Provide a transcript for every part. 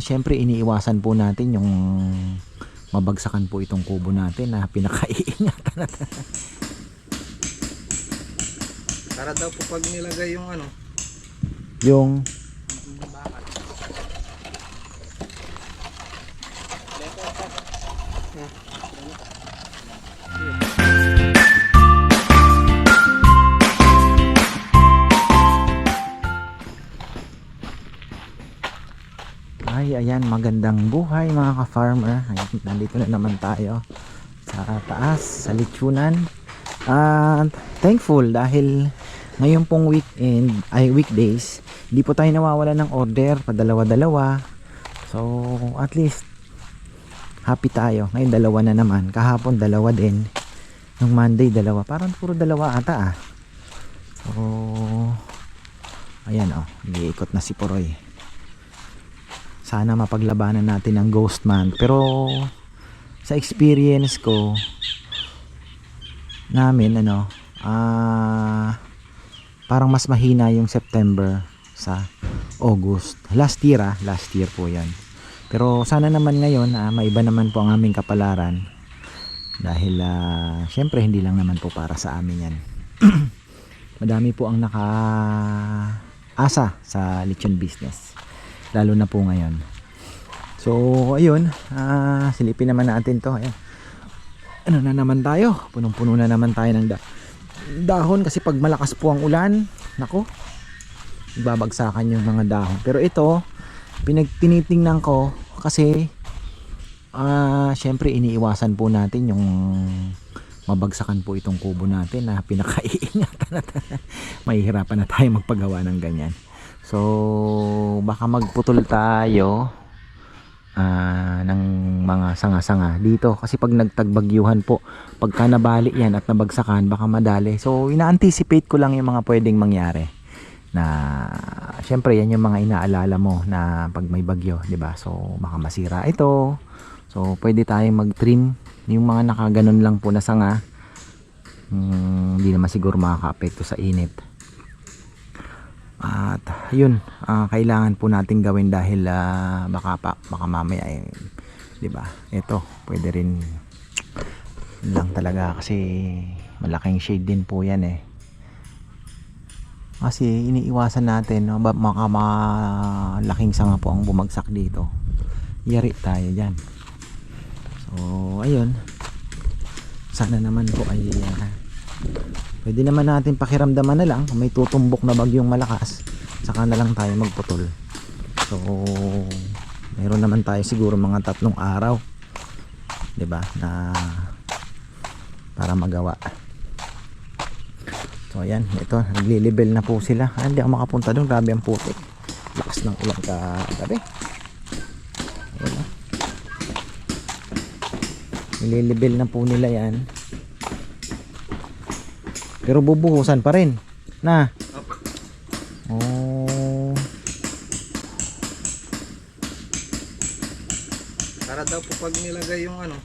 syempre iniiwasan po natin yung mabagsakan po itong kubo natin na pinakaiingatan natin. Para daw po pag nilagay yung ano, yung Ay, ayan, magandang buhay mga ka-farmer. Nandito na naman tayo sa taas, sa lechunan. At thankful dahil ngayon pong weekend, ay weekdays, hindi po tayo nawawala ng order, padalawa-dalawa. So, at least, happy tayo. Ngayon, dalawa na naman. Kahapon, dalawa din. Nung Monday, dalawa. Parang puro dalawa ata ah. So, ayan oh, iikot na si Poroy sana mapaglabanan natin ang ghost month pero sa experience ko namin ano ah parang mas mahina yung September sa August. Last year ah last year po yan pero sana naman ngayon ah, maiba naman po ang aming kapalaran. Dahil ah, syempre hindi lang naman po para sa amin yan. Madami po ang naka asa sa lechon business lalo na po ngayon. So ayun. Ah, silipin naman natin to. Ayan. ano na naman tayo? Punong puno na naman tayo ng da- dahon kasi pag malakas po ang ulan nako babagsakan yung mga dahon. Pero ito pinagtinitingnan ko kasi ah syempre iniiwasan po natin yung mabagsakan po itong kubo natin na pinakaiingatan natin mahihirapan na tayo magpagawa ng ganyan So, baka magputol tayo ah, ng mga sanga-sanga dito. Kasi pag nagtagbagyuhan po, pagka nabali yan at nabagsakan, baka madali. So, ina-anticipate ko lang yung mga pwedeng mangyari. Na, syempre, yan yung mga inaalala mo na pag may bagyo, di ba? So, baka masira ito. So, pwede tayong mag-trim. Yung mga nakaganon lang po na sanga, hmm, hindi naman siguro makaka-apekto sa init. At yun, ah, kailangan po natin gawin dahil ah, baka pa, baka mamaya eh, 'di ba? Ito, pwede rin lang talaga kasi malaking shade din po 'yan eh. Kasi iniiwasan natin no, ba- maka malaking sanga po ang bumagsak dito. Yari tayo diyan. So, ayun. Sana naman po ay ah, Pwede naman natin pakiramdaman na lang kung may tutumbok na bagyong malakas saka na lang tayo magputol. So meron naman tayo siguro mga tatlong araw 'di ba na para magawa. So ayan, ito nagli-level na po sila. Ah, hindi ako makapunta doon, grabe ang putik. Lakas ng ulan ka gabi. Ayan, oh. Nililibel na po nila yan. Pero bubuhusan pa rin. Na. Oh. Para daw po pag nilagay yung ano,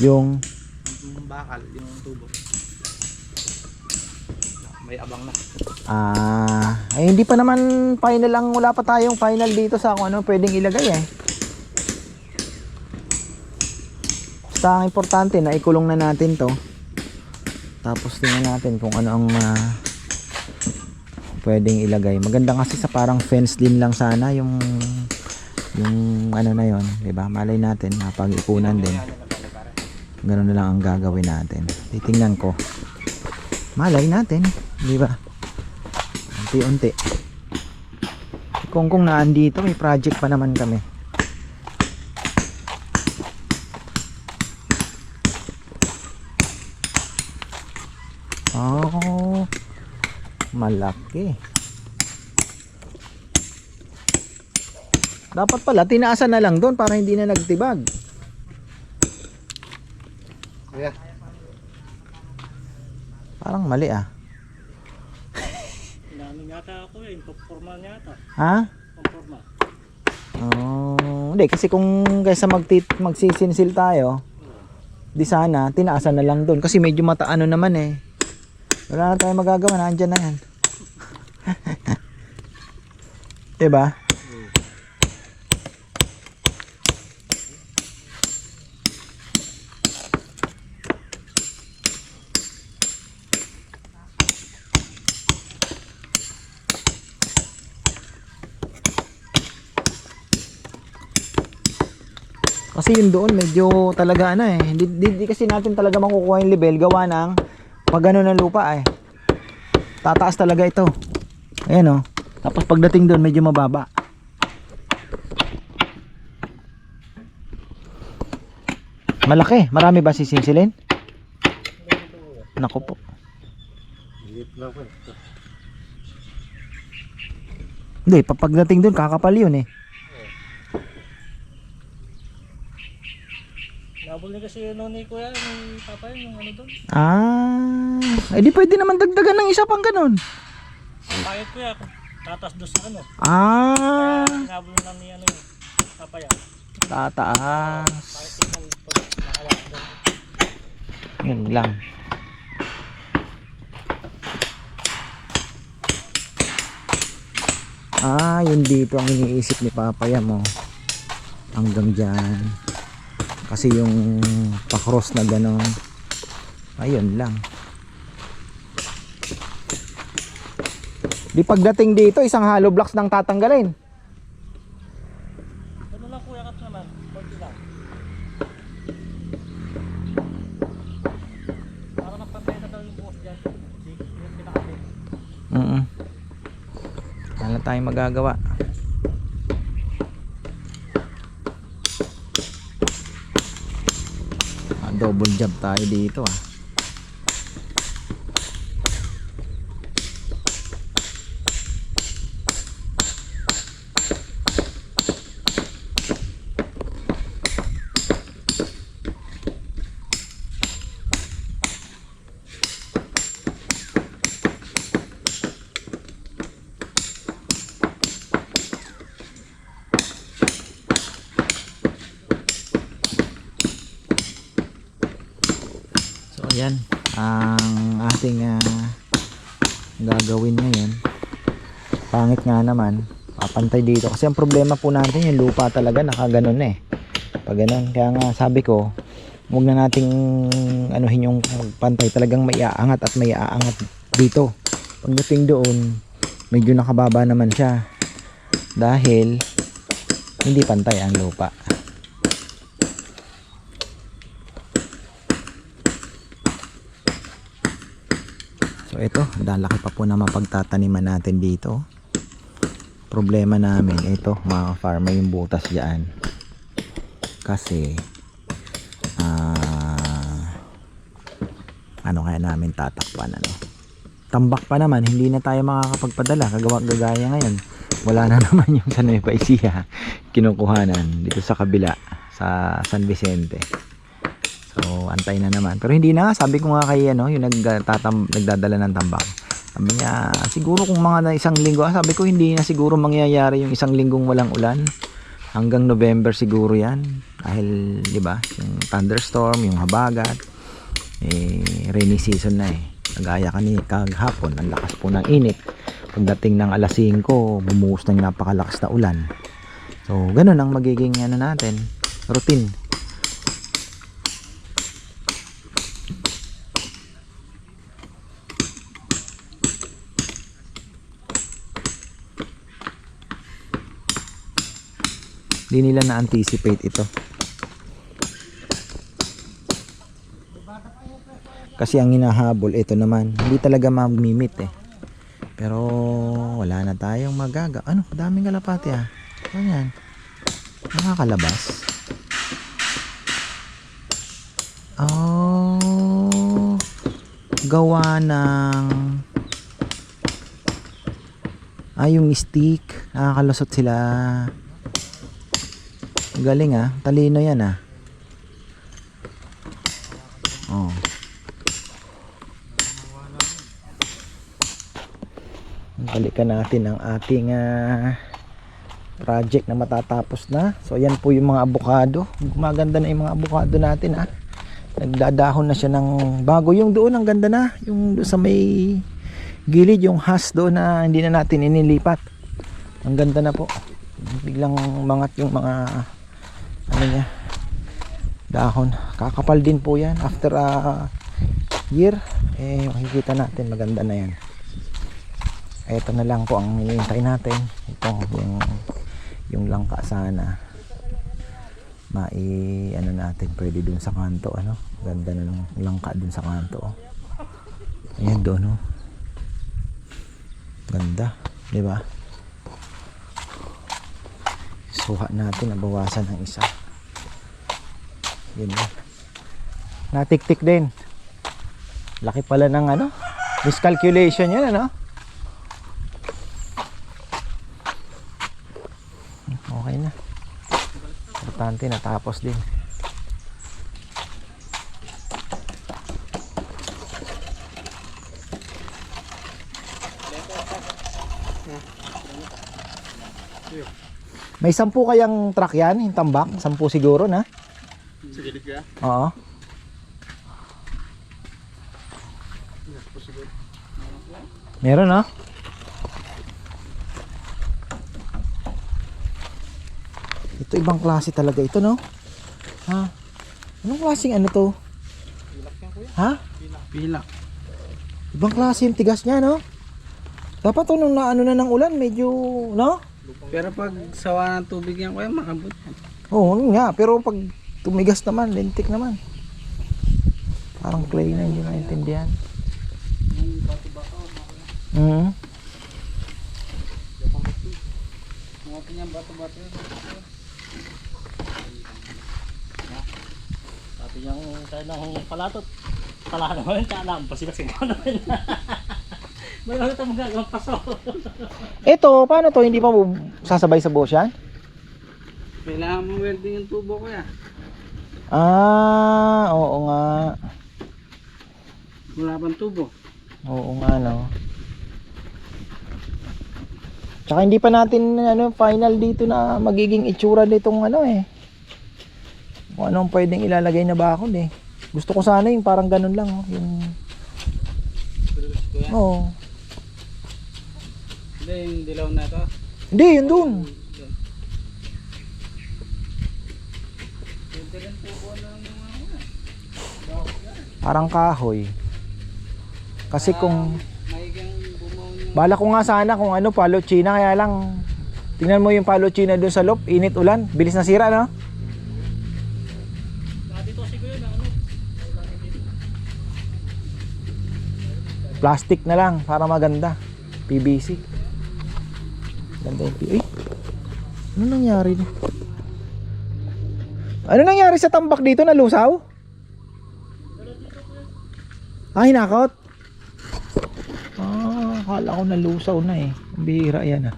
Yung yung bakal, yung tubo. May abang na. ah ay hindi pa naman final lang wala pa tayong final dito sa kung ano pwedeng ilagay eh. Basta ang importante na ikulong na natin to. Tapos tingnan natin kung ano ang ah, pwedeng ilagay. Maganda kasi sa parang fence din lang sana yung yung ano na yon, 'di ba? Malay natin mapag-ipunan din. Ganun na lang ang gagawin natin. Titingnan ko. Malay natin, 'di ba? Unti-unti. Kung kung naandito, may project pa naman kami. Malaki. Dapat pala, tinaasan na lang doon para hindi na nagtibag. Kuya, Parang mali ah. Dami yata ako eh, pagporma yata. Ha? Pagporma. Oh, hindi kasi kung kaysa magtit magsisinsil tayo, di sana tinaasan na lang doon kasi medyo mataano naman eh. Wala na tayong magagawa, nandiyan na yan. diba? Kasi yun doon medyo talaga ano eh. Hindi, hindi kasi natin talaga makukuha yung level gawa ng pag ano ng lupa eh. Tataas talaga ito. Ayan oh. Tapos pagdating doon medyo mababa. Malaki. Marami ba sisinsilin? Nako po. Hindi, pa- pagdating doon kakapal yun eh. Nabuli kasi noon ni Kuya, ni Papa yun, yung ano doon. Ah, eh di pwede naman dagdagan ng isa pang ganun. Payat Kuya, tatas doon sa ano. Ah, Nabuli lang ni ano yun. Papa yan. tataas. Payat tingnan pag nakawak doon. Yun lang. Ah, yun dito ang iniisip ni Papaya mo. Hanggang dyan. Kasi yung pa-cross na ganon. Ayun lang. Di pagdating dito, isang hollow blocks nang tatanggalin. Ano lang Kuya kat naman, konti lang. Para napantay na daw yung buhos dyan. Yung pinakabit. Mm Wala tayong magagawa. Double job tayo dito ah. Ating ah, gagawin ngayon. Pangit nga naman, papantay dito. Kasi ang problema po natin, yung lupa talaga nakaganon eh. Pag ganun, kaya nga sabi ko, huwag na nating anuhin yung pantay. Talagang may aangat at may aangat dito. Pagdating doon, medyo nakababa naman siya. Dahil, hindi pantay ang lupa. So ito, lalaki pa po na mapagtataniman natin dito. Problema namin ito, mga farmer yung butas diyan. Kasi ah ano kaya namin tatakpan ano. Tambak pa naman, hindi na tayo makakapagpadala kagawa gagaya ngayon. Wala na naman yung sa Nueva Ecija kinukuhanan dito sa kabila sa San Vicente. Antay na naman. Pero hindi na nga, sabi ko nga kay ano, yung nagtatam, nagdadala ng tambak. Sabi niya, siguro kung mga na isang linggo, ah, sabi ko hindi na siguro mangyayari yung isang linggong walang ulan. Hanggang November siguro yan. Dahil, di ba, yung thunderstorm, yung habagat, eh, rainy season na eh. Kagaya kani kaghapon, ang lakas po ng init. Pagdating ng alas 5, bumuhos na yung napakalakas na ulan. So, ganun ang magiging ano natin, routine. Hindi nila na-anticipate ito. Kasi ang hinahabol, ito naman, hindi talaga mamimit eh. Pero wala na tayong magaga. Ano, daming kalapati ah. Ano yan? Nakakalabas. Oh, gawa ng ah, yung stick. Nakakalusot sila. Galing ah. Talino yan ah. Oh. Balikan natin ang ating ah, project na matatapos na. So ayan po yung mga abukado. Gumaganda na yung mga abukado natin ah. Nagdadahon na siya ng bago. Yung doon ang ganda na. Yung doon sa may gilid yung has doon na hindi na natin inilipat. Ang ganda na po. Biglang mangat yung mga ano niya dahon. Kakapal din po yan after a year. Eh makikita natin maganda na yan. Ito na lang po ang hinihintay natin. Ito yung yung langka sana. mai ano natin pwede dun sa kanto ano ganda na ng langka dun sa kanto oh. ayan doon oh. ganda di ba suha natin nabawasan ng isa yun na. Natiktik din. Laki pala ng ano miscalculation yun ano? Okay na. Importante natapos din. May sampu kayang truck yan yung tambak? Sampu siguro na Sa gilid ka? oo. Meron no ito ibang klase talaga ito no? Ha? Anong klaseng ano to? Ha? Pilak. ibang klase yung tigas niya no? Dapat to nung naano na ng ulan medyo no? Pero pag sawa ng tubig yan, kuya, makabot yan. Oo nga, pero pag tumigas naman, lintik naman. Parang clay na hindi naintindihan. Mm. Yun. Sabi niyang tayo ng palatot. Pala naman, tsaka lang, pasigasin ko naman. May mga ito magagawang paso. Ito, paano to? Hindi pa sasabay sa buhos yan? Kailangan mo welding yung tubo, kuya. Ah, oo nga. Wala bang tubo? Oo nga, no. Tsaka hindi pa natin ano, final dito na magiging itsura nitong ano eh. Kung anong pwedeng ilalagay na bakod eh. Gusto ko sana yung parang ganun lang, oh. Yung, oo. Hindi, yung dilaw na ito. Hindi, yun dun. Pwede rin tubo na lang yung mga Parang kahoy. Kasi kung bala ko nga sana kung ano palo china kaya lang tingnan mo yung palo china doon sa loob, init ulan, bilis na sira no? Plastic na lang para maganda. PVC. Ganda yung PVC. Ano nangyari? Ano nangyari sa tambak dito? Nalusaw? Ah, hinakot? Ah, akala ko nalusaw na eh. Ang bihira yan ah.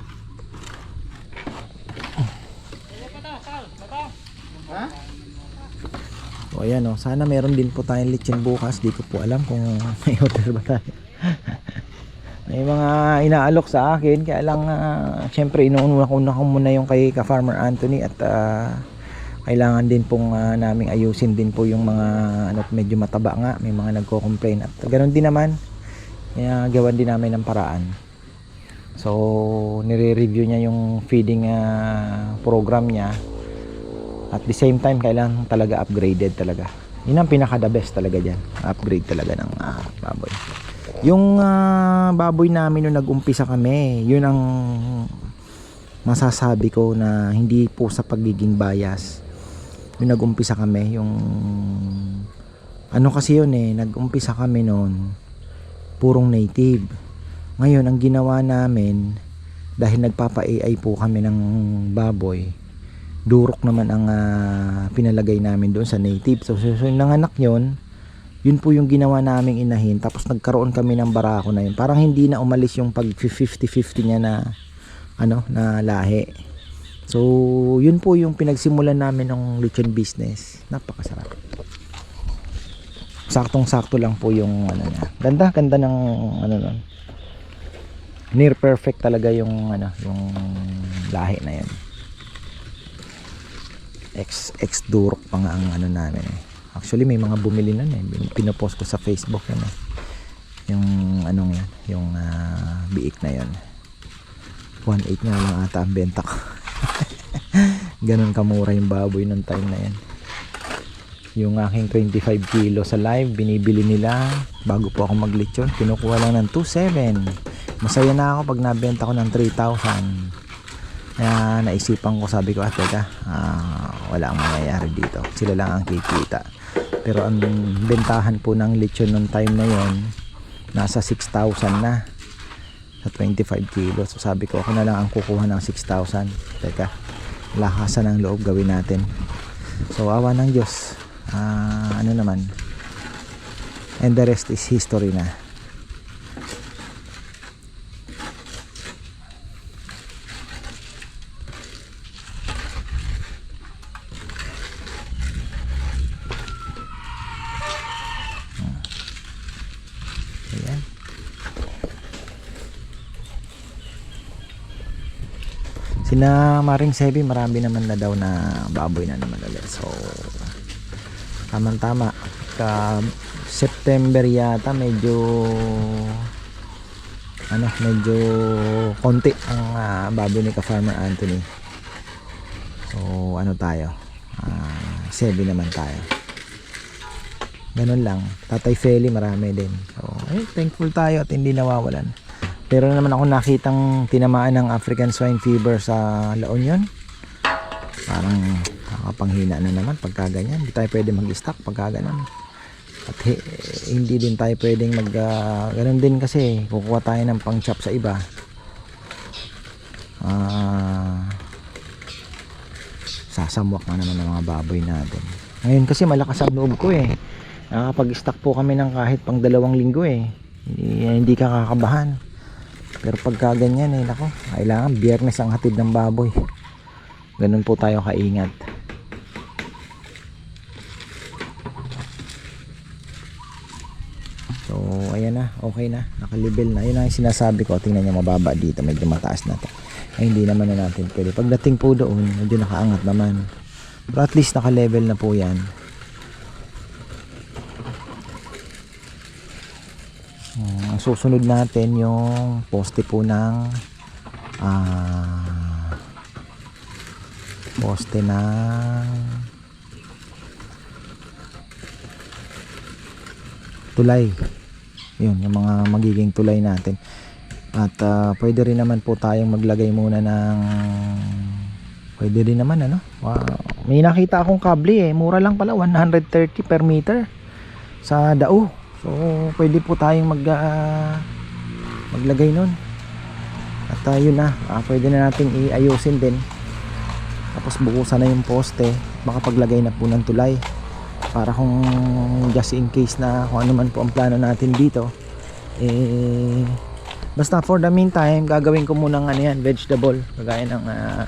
O ayan o, sana meron din po tayong lechon bukas. Di ko po alam kung may order ba tayo. may mga inaalok sa akin. Kaya lang, uh, syempre, inuuna ko na muna yung kay ka-Farmer Anthony at ah, kailangan din pong ah, naming ayusin din po yung mga ano, medyo mataba nga. May mga nagko-complain. At ganoon din naman, kaya gawan din namin ng paraan. So, nire-review niya yung feeding ah, program niya at the same time, kailangan talaga upgraded talaga. Yun ang pinaka the best talaga dyan. Upgrade talaga ng ah, baboy. Yung ah, baboy namin nung nag-umpisa kami, yun ang masasabi ko na hindi po sa pagiging bias. Yung nag-umpisa kami, yung ano kasi yun eh, nag-umpisa kami noon purong native. Ngayon, ang ginawa namin, dahil nagpapa-AI po kami ng baboy, durok naman ang ah, pinalagay namin doon sa native. So, so, so yung nanganak yun, yun po yung ginawa naming inahin. Tapos nagkaroon kami ng barako na yun. Parang hindi na umalis yung pag 50-50 niya na ano na lahi. So, yun po yung pinagsimulan namin ng lechon business. Napakasarap. Saktong-sakto lang po yung ano niya. Ganda, ganda ng ano nun. Near perfect talaga yung ano, yung lahi na yun. X X Durok pa nga ang ano namin eh. Actually may mga bumili nun eh. Pinopost ko sa Facebook yun eh. Yung anong yan, yung ah, biik na yun. 1.8 nga lang ata ang benta ko. Ganun kamura yung baboy nung time na yan. Yung aking 25 kilo sa live, binibili nila bago po ako maglechon. Kinukuha lang ng 2.7. Masaya na ako pag nabenta ko ng 3,000. Kaya naisipan ko, sabi ko, ah, teka, ah, wala ang mangyayari dito sila lang ang kikita pero ang bentahan po ng lechon nung time na yon nasa 6,000 na sa 25 kilos so sabi ko ako na lang ang kukuha ng 6,000 teka lakasan ng loob gawin natin. So awa ng Diyos. Ah, ano naman? And the rest is history na Ayan. Sina Maring Sebi, marami naman na daw na baboy na naman ulit. So, tamang-tama. Ka September yata, medyo ano, medyo konti ang ah, baboy ni ka-farmer Anthony. So, ano tayo? Ah, Sebi naman tayo. Ganun lang. Tatay Feli marami din. So, eh, thankful tayo at hindi nawawalan. Pero naman ako nakitang tinamaan ng African Swine Fever sa La Union. Parang nakapanghina na naman pagka ganyan. Hindi tayo pwede mag-stock pagka ganun. At he- hindi din tayo pwedeng mag... ah, ganun din kasi kukuha tayo ng pang-chop sa iba. Ah... sasamwak na naman ng mga baboy natin. Ngayon kasi malakas ang loob ko eh. Nakapag-stock po kami ng kahit pang dalawang linggo eh. Hindi, hindi ka kakabahan. Pero pagka ganyan eh, nako, kailangan biyernes ang hatid ng baboy. Ganun po tayo kaingat. So, ayan na, okay na, nakalibel na. Yun ang sinasabi ko, tingnan nyo mababa dito, medyo mataas na to. Ay, hindi naman na natin pwede. Pagdating po doon, medyo nakaangat naman. Pero at least naka-level na po yan. Mm, ang susunod natin yung poste po ng ah poste ng tulay. Yun yung mga magiging tulay natin. At ah, pwede rin naman po tayong maglagay muna ng pwede rin naman ano? Wow. may nakita akong kable eh. Mura lang pala 130 per meter sa dao so pwede po tayong mag ah, maglagay nun. At ah, yun na. Ah, pwede na nating iayusin din. Tapos bukusan na yung poste. Makapaglagay na po ng tulay. Para kung just in case na kung ano man po ang plano natin dito eh basta for the meantime gagawin ko munang ano yan vegetable. Kagaya ng ah,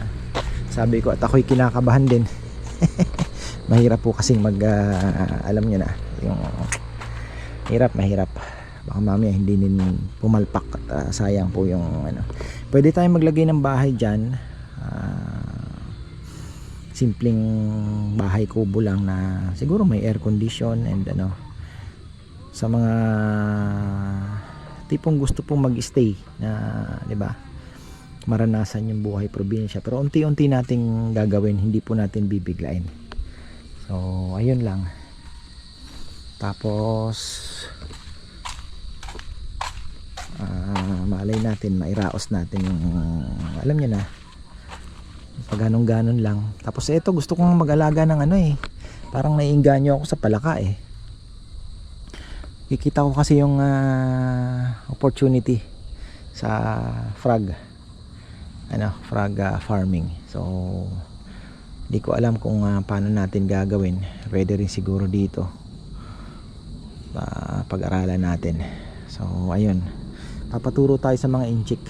sabi ko at ako'y kinakabahan din. Mahirap po kasing mag ah, alam nyo na yung hirap mahirap baka mamaya hindi din pumalpak. At ah, sayang po yung ano. Pwede tayong maglagay ng bahay dyan. Ah, simpleng bahay kubo lang na siguro may air condition and ano. Sa mga tipong gusto pong mag-stay na 'di ba maranasan yung buhay probinsya. Pero unti-unti nating gagawin hindi po natin bibiglain. So ayun lang tapos ah malay natin mairaos natin yung alam niyo na pag ganun ganon lang. Tapos ito gusto kong mag-alaga ng ano eh parang naiinganyo ako sa palaka eh. Kikita ko kasi yung ah, opportunity sa frog. Ano frog ah, farming. So di ko alam kung ah, paano natin gagawin. Pwede rin siguro dito Ah, pag-aralan natin. So ayun. Papaturo tayo sa mga inchik.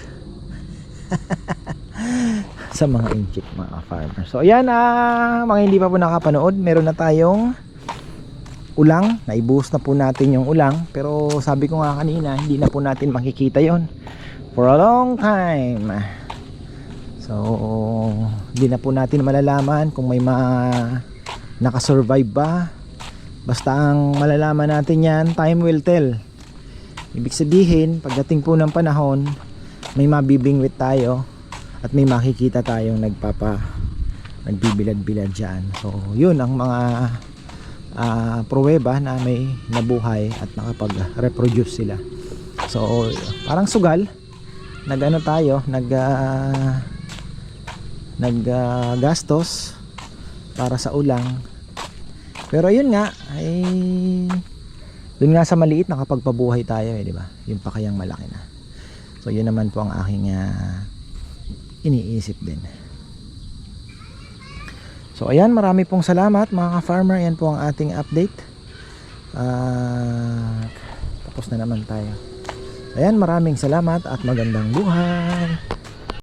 Sa mga inchik mga farmer. So ayan ah, mga hindi pa po nakapanood meron na tayong ulang. Naibuhos na po natin yung ulang. Pero sabi ko nga kanina hindi na po natin makikita yon for a long time. So hindi na po natin malalaman kung may mga nakasurvive ba basta ang malalaman natin yan time will tell. Ibig sabihin pagdating po ng panahon may mabibingwit tayo at may makikita tayong nagpapa nagbibilad-bilad dyan. So yun ang mga ah, pruweba na may nabuhay at nakapag-reproduce sila. So parang sugal. Nag ano tayo nag ah, nag ah, gastos para sa ulang. Pero yun nga, ay dun nga sa maliit nakapagpabuhay tayo eh, di ba? Yung pa kayang malaki na. So yun naman po ang aking ah, iniisip din. So ayan, marami pong salamat mga ka-farmer. Yan po ang ating update. At tapos na naman tayo. Ayan, maraming salamat at magandang buhay.